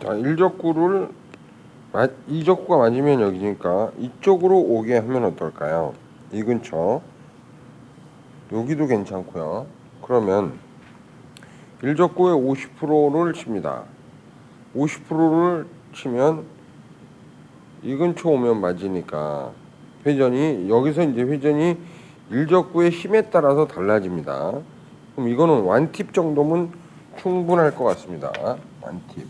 자, 1적구를 마- 이 적구가 맞으면 여기니까 이쪽으로 오게 하면 어떨까요? 이 근처 여기도 괜찮고요. 그러면 1적구의 50%를 칩니다. 50%를 치면 이 근처 오면 맞으니까 회전이 여기서 이제 회전이 1적구의 힘에 따라서 달라집니다. 그럼 이거는 완팁 정도면 충분할 것 같습니다. 완팁.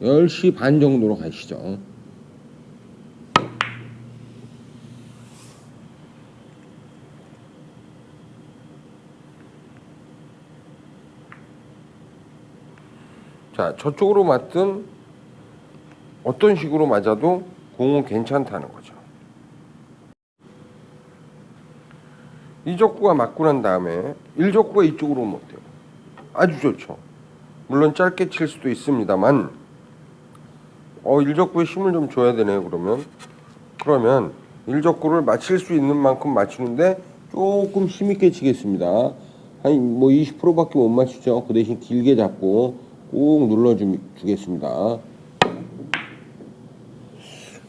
열시반 정도로 가시죠. 자, 저쪽으로 맞든 어떤 식으로 맞아도 공은 괜찮다는 거죠. 이 족구가 맞고 난 다음에 1족구가 이쪽으로 오면 어때요? 아주 좋죠. 물론 짧게 칠 수도 있습니다만 어 1족구에 힘을 좀 줘야 되네요 그러면. 그러면 1족구를 맞힐 수 있는 만큼 맞추는데 조금 힘있게 치겠습니다. 한 뭐 20%밖에 못 맞추죠. 그 대신 길게 잡고 꾹 눌러 주겠습니다.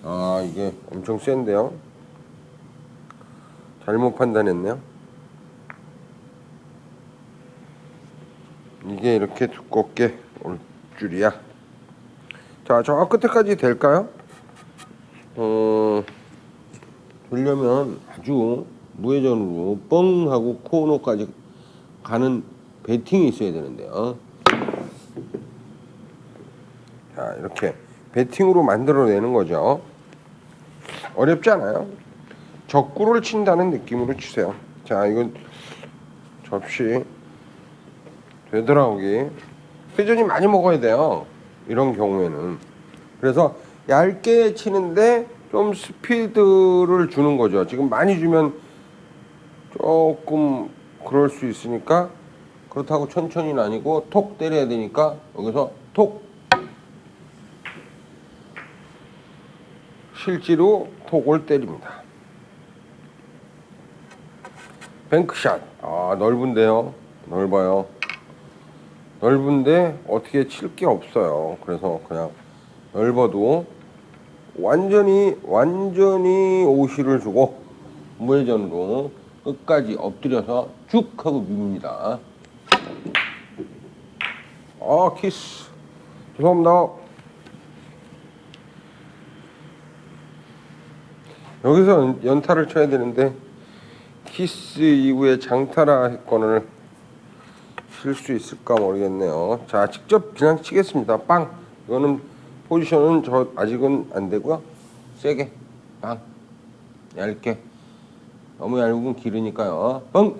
아 이게 엄청 센데요? 잘못 판단했네요. 이게 이렇게 두껍게 올 줄이야 자, 저 끝에까지 될까요? 어, 되려면 아주 무회전으로 뻥 하고 코너까지 가는 배팅이 있어야 되는데요. 자, 이렇게 배팅으로 만들어내는 거죠. 어렵지 않아요. 적구를 친다는 느낌으로 치세요. 자, 이건 접시 되돌아오기. 회전이 많이 먹어야 돼요. 이런 경우에는. 그래서 얇게 치는데 좀 스피드를 주는 거죠. 지금 많이 주면 조금 그럴 수 있으니까 그렇다고 천천히는 아니고 톡 때려야 되니까 여기서 톡. 실제로 톡을 때립니다. 뱅크샷. 아 넓은데요? 넓어요 넓은데 어떻게 칠 게 없어요. 그래서 그냥 넓어도 완전히 완전히 오시를 주고 무회전으로 끝까지 엎드려서 쭉 하고 밉니다. 아 키스 죄송합니다. 여기서 연- 연타를 쳐야 되는데 키스 이후에 장타라 했건을 칠 수 있을까 모르겠네요. 자, 직접 그냥 치겠습니다. 빵. 이거는 포지션은 저 아직은 안 되고요. 세게 빵. 얇게. 너무 얇은 길으니까요. 빵.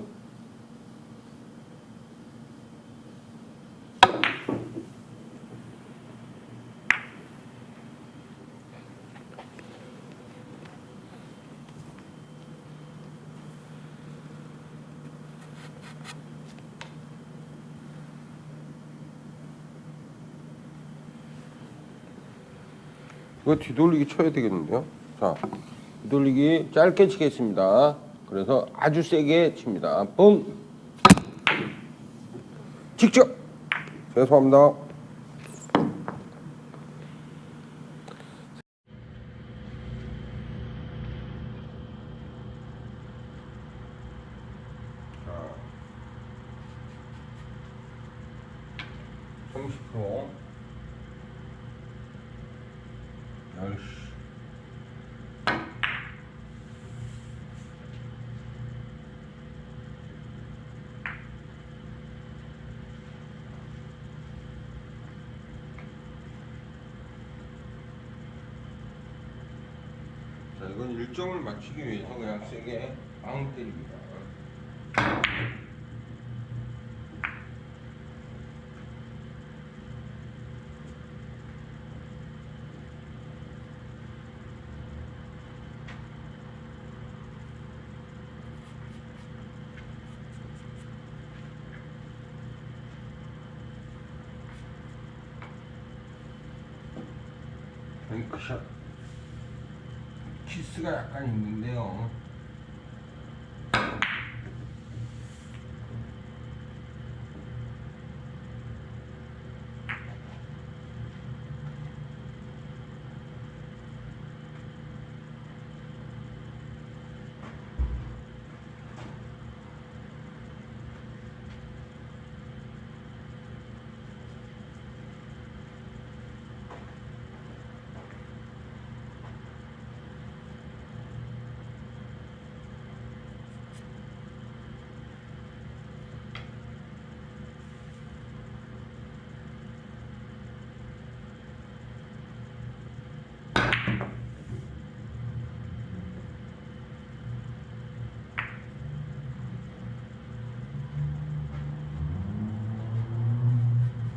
이거 뒤돌리기 쳐야 되겠는데요. 자, 뒤돌리기 짧게 치겠습니다. 그래서 아주 세게 칩니다. 뻥. 직접. 죄송합니다. 자, 30%. 아이씨. 자, 이건 일정을 맞추기 위해서 그냥 세게 빵 때립니다. 키스가 약간 있는데요.